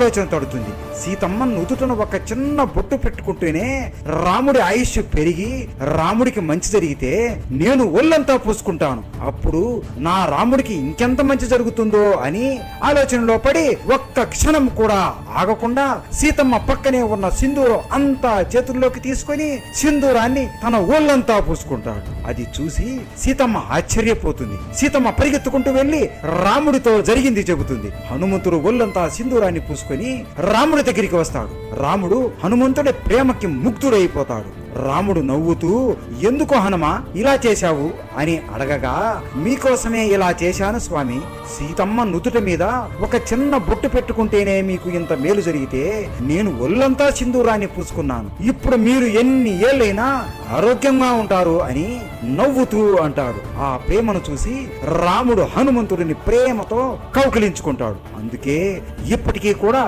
ఆలోచన తడుతుంది. సీతమ్మ నుదుటను ఒక చిన్న బొట్టు పెట్టుకుంటూనే రాముడి ఆయుష్ పెరిగి రాముడికి మంచి జరిగితే నేను ఒళ్ళంతా పూసుకుంటాను. అప్పుడు నా రాముడికి ఇంకెంత మంచి జరుగుతుందో అని ఆలోచనలో పడి ఒక్క క్షణం కూడా ఆగకుండా సీతమ్మ పక్కనే ఉన్న సింధూరం అంతా చేతుల్లోకి తీసుకొని సింధూరాన్ని తన ఒళ్ళంతా పూసుకుంటాడు. అది చూసి సీతమ్మ ఆశ్చర్యపోతుంది. సీతమ్మ పరిగెత్తుకుంటూ వెళ్ళి రాముడితో జరిగింది చెబుతుంది. హనుమంతుడు ఒళ్ళంతా సింధూరాన్ని పూసుకొని రాముడి దగ్గరికి వస్తాడు. రాముడు హనుమంతుడి ప్రేమకి ముగ్ధుడైపోతాడు. రాముడు నవ్వుతూ ఎందుకు హనుమా? ఇలా చేశావు? అని అడగగా మీకోసమే ఇలా చేశాను స్వామి. సీతమ్మ నుదుట మీద ఒక చిన్న బొట్టు పెట్టుకుంటేనే మీకు ఇంత మేలు జరిగితే నేను ఒళ్ళంతా సింధూరాన్ని పూసుకున్నాను. ఇప్పుడు మీరు ఎన్ని ఏళ్ళైనా ఆరోగ్యంగా ఉంటారు అని నవ్వుతూ అంటాడు. ఆ ప్రేమను చూసి రాముడు హనుమంతుడిని ప్రేమతో కౌకలించుకుంటాడు అందుకే ఇప్పటికీ కూడా